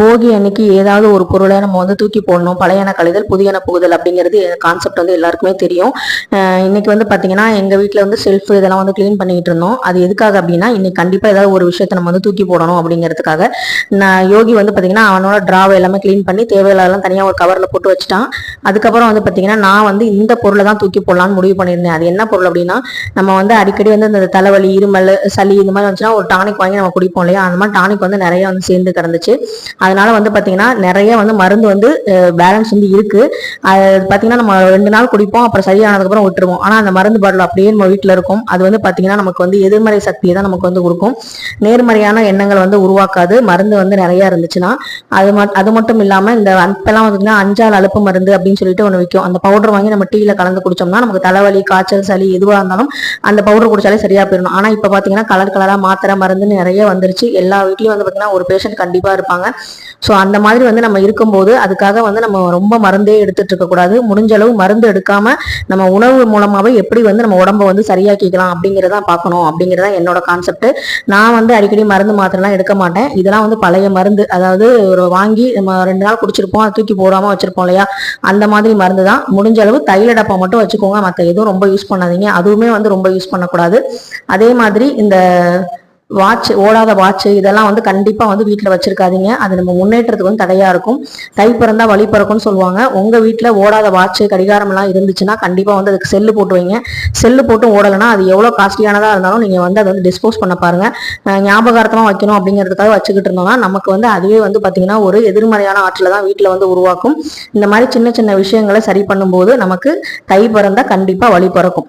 போகி அன்னைக்கு ஏதாவது ஒரு பொருளை நம்ம வந்து தூக்கி போடணும். பழையன கழிதல் புதியன புகுதல் அப்படிங்கிறது கான்செப்ட் வந்து எல்லாருக்குமே தெரியும். இன்னைக்கு வந்து பார்த்தீங்கன்னா எங்கள் வீட்டில் வந்து செல்ஃப் இதெல்லாம் வந்து க்ளீன் பண்ணிகிட்டு இருந்தோம். அது எதுக்காக அப்படின்னா இன்னைக்கு கண்டிப்பாக ஏதாவது ஒரு விஷயத்தை நம்ம வந்து தூக்கி போடணும் அப்படிங்கிறதுக்காக. நான் யோகி வந்து பார்த்தீங்கன்னா அவனோட ட்ராவை எல்லாமே க்ளீன் பண்ணி தேவையில்லாதெல்லாம் தனியாக ஒரு கவரில் போட்டு வச்சுட்டான். அதுக்கப்புறம் வந்து பார்த்தீங்கன்னா நான் வந்து இந்த பொருளை தான் தூக்கி போடலான்னு முடிவு பண்ணியிருந்தேன். அது என்ன பொருள் அப்படின்னா நம்ம வந்து அடிக்கடி வந்து இந்த தலைவலி இருமல் சளி இந்த மாதிரி வந்துச்சுன்னா ஒரு டானிக் வாங்கி நம்ம குடிப்போம் இல்லையா? அந்த மாதிரி டானிக் வந்து நிறைய வந்து சேர்ந்து கிடந்துச்சு. அதனால வந்து பார்த்தீங்கன்னா நிறைய வந்து மருந்து வந்து பேலன்ஸ் வந்து இருக்கு. அது பார்த்தீங்கன்னா நம்ம ரெண்டு நாள் குடிப்போம் அப்புறம் சரியானதுக்கப்புறம் விட்டுருவோம். ஆனால் அந்த மருந்து பாட்டில் அப்படியே நம்ம வீட்டில் இருக்கும். அது வந்து பார்த்தீங்கன்னா நமக்கு வந்து எதிர்மறை சக்தியை தான் நமக்கு வந்து கொடுக்கும். நேர்மறையான எண்ணங்கள் வந்து உருவாக்காது. மருந்து வந்து நிறையா இருந்துச்சுன்னா அது மட் அது மட்டும் இல்லாமல் இந்த அப்பெல்லாம் பார்த்தீங்கன்னா அஞ்சால் அலுப்பு மருந்து அப்படின்னு சொல்லிட்டு ஒன்று விற்கும் அந்த பவுடர் வாங்கி நம்ம டீயில் கலந்து குடிச்சோம்னா நமக்கு தலைவலி காய்ச்சல் சளி எதுவாக இருந்தாலும் அந்த பவுடர் குடிச்சாலே சரியாக போயிடும் ஆனால் இப்போ பார்த்தீங்கன்னா கலர் கலராக மாத்திரை மருந்துன்னு நிறைய வந்துருச்சு. எல்லா வீட்லேயும் வந்து பார்த்தீங்கன்னா ஒரு பேஷண்ட் கண்டிப்பாக இருப்பாங்க. ஸோ அந்த மாதிரி வந்து நம்ம இருக்கும்போது அதுக்காக வந்து நம்ம ரொம்ப மருந்தே எடுத்துட்டு இருக்கக்கூடாது முடிஞ்ச அளவு மருந்து எடுக்காமல் நம்ம உணவு மூலமாகவே எப்படி வந்து நம்ம உடம்ப வந்து சரியாக்கிக்கலாம் அப்படிங்கிறத பார்க்கணும். அப்படிங்கிறதா என்னோட கான்செப்ட் நான் வந்து அடிக்கடி மருந்து மாத்திரைலாம் எடுக்க மாட்டேன். இதெல்லாம் வந்து பழைய மருந்து. அதாவது ஒரு வாங்கி நம்ம ரெண்டு நாள் குடிச்சிருப்போம். அதை தூக்கி போடாமல் வச்சிருப்போம் இல்லையா? அந்த மாதிரி மருந்து தான். முடிஞ்ச அளவு தைல டப்பா மட்டும் வச்சுக்கோங்க. மற்ற எதுவும் ரொம்ப யூஸ் பண்ணாதீங்க. அதுவுமே வந்து ரொம்ப யூஸ் பண்ணக்கூடாது. அதே மாதிரி இந்த வாட்ச் ஓடாத வாட்ச் இதெல்லாம் வந்து கண்டிப்பாக வந்து வீட்டில் வச்சுருக்காதீங்க. அது நம்ம முன்னேற்றத்துக்கு வந்து தடையாக இருக்கும். தை பிறந்தால் வழி பிறக்கும்னு சொல்லுவாங்க. உங்கள் வீட்டில் ஓடாத வாட்ச் கடிகாரம்லாம் இருந்துச்சுன்னா கண்டிப்பாக வந்து அதுக்கு செல்லு போட்டு வைங்க. செல்லு போட்டும் ஓடலைன்னா அது எவ்வளோ காஸ்ட்லியானதாக இருந்தாலும் நீங்கள் வந்து அதை வந்து டிஸ்போஸ் பண்ண பாருங்கள் ஞாபகார்த்தமாக வைக்கணும் அப்படிங்கிறதுக்காக வச்சுக்கிட்டு இருந்தோம்னா நமக்கு வந்து அதுவே வந்து பார்த்திங்கன்னா ஒரு எதிர்மறையான ஆற்றில் தான் வீட்டில் வந்து உருவாக்கும். இந்த மாதிரி சின்ன சின்ன விஷயங்களை சரி பண்ணும்போது நமக்கு தை பிறந்தால் கண்டிப்பாக வழி பிறக்கும்.